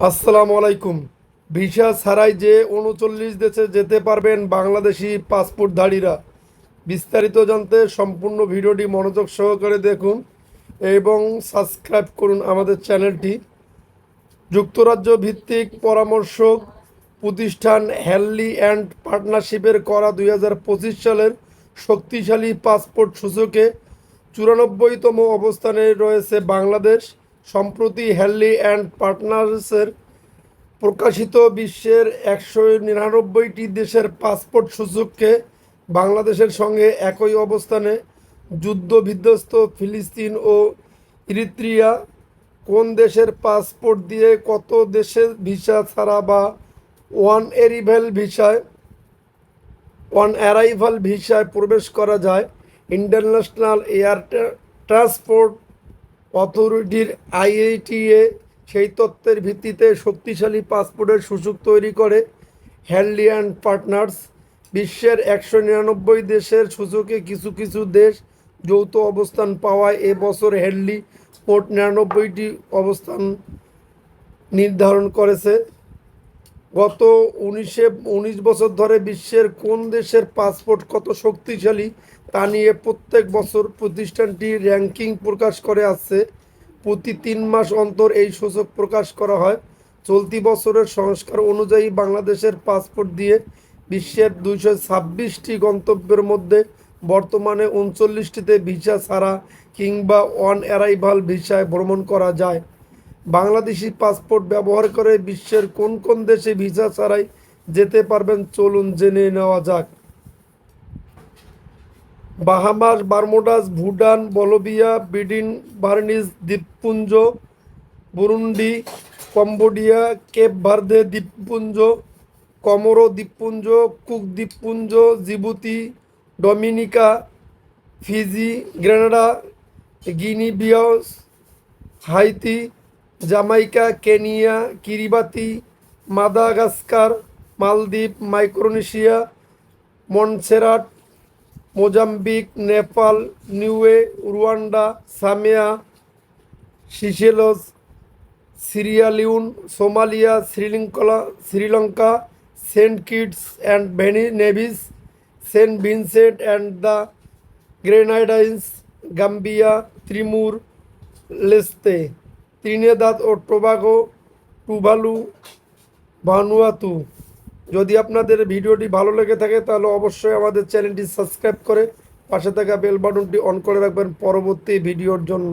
আসসালামু আলাইকুম। ভিসা ছাড়াই যে উনচল্লিশ দেশে যেতে পারবেন বাংলাদেশি পাসপোর্টধারীরা বিস্তারিত জানতে সম্পূর্ণ ভিডিওটি মনোযোগ সহকারে দেখুন এবং সাবস্ক্রাইব করুন আমাদের চ্যানেলটি। যুক্তরাজ্য ভিত্তিক পরামর্শক প্রতিষ্ঠান হ্যানলি অ্যান্ড পার্টনারশিপের করা দু হাজার পঁচিশ সালের শক্তিশালী পাসপোর্ট সূচকে চুরানব্বইতম অবস্থানে রয়েছে বাংলাদেশ। সম্প্রতি হ্যানলি অ্যান্ড পার্টনার্সের প্রকাশিত বিশ্বের একশো নিরানব্বইটি দেশের পাসপোর্ট সূচককে বাংলাদেশের সঙ্গে একই অবস্থানে যুদ্ধ বিধ্বস্ত ফিলিস্তিন ও ইরিত্রিয়া, কোন দেশের পাসপোর্ট দিয়ে কত দেশের ভিসা ছাড়া বা ওয়ান এরিভেল ভিসায় অন অ্যারাইভাল ভিসায় প্রবেশ করা যায়, ইন্টারন্যাশনাল এয়ার ট্রান্সপোর্ট অথরিটির আইআইটিএ সেই তত্ত্বের ভিত্তিতে শক্তিশালী পাসপোর্টের সুযোগ তৈরি করে হ্যান্ডলি অ্যান্ড পার্টনার্স। বিশ্বের একশো নিরানব্বই দেশের সূচকে কিছু কিছু দেশ যৌথ অবস্থান পাওয়ায় এবছর হ্যান্ডলি মোট নিরানব্বইটি অবস্থান নির্ধারণ করেছে। গত উনিশে, উনিশ বছর ধরে বিশ্বের কোন দেশের পাসপোর্ট কত শক্তিশালী তা নিয়ে প্রত্যেক বছর প্রতিষ্ঠানটি র্যাঙ্কিং প্রকাশ করে আসছে। প্রতি তিন মাস অন্তর এই সূচক প্রকাশ করা হয়। চলতি বছরের সংস্কার অনুযায়ী বাংলাদেশের পাসপোর্ট দিয়ে বিশ্বের দুইশো ছাব্বিশটি গন্তব্যের মধ্যে বর্তমানে উনচল্লিশটিতে ভিসা ছাড়া কিংবা অন অ্যারাইভাল ভিসায় ভ্রমণ করা যায়। বাংলাদেশি পাসপোর্ট ব্যবহার করে বিশ্বের কোন কোন দেশে ভিসা ছাড়াই যেতে পারবেন, চলুন জেনে নেওয়া যাক। বাহামাস বার্মোডাস, ভুটান বলবিয়া বিডিন বার্নিস, দ্বীপপুঞ্জ, বুরুন্ডি, কম্বোডিয়া, কেপ ভার্দে দ্বীপপুঞ্জ, কমোরো দ্বীপপুঞ্জ, কুক দ্বীপপুঞ্জ, Djibouti, Dominica, Fiji, Grenada Guinea Bissau Haiti Jamaica, Kenya, Kiribati, Madagascar, মালদ্বীপ, Micronesia, Montserrat, Mozambique, Nepal, Niue, Rwanda, Samoa Seychelles Sierra Leone Somalia, শ্রীলঙ্কলা, Sri Lanka, Saint Kitts and ভেনি, Nevis, Saint Vincent and the Grenadines, Gambia, Timor, Leste. Trinidad O Tobago Tuvalu Vanuatu যদি আপনাদের ভিডিওটি ভালো লেগে থাকে, তাহলে অবশ্যই আমাদের চ্যানেলটি সাবস্ক্রাইব করে পাশে থাকা বেল বাটনটি অন করে রাখবেন পরবর্তী ভিডিওর জন্য।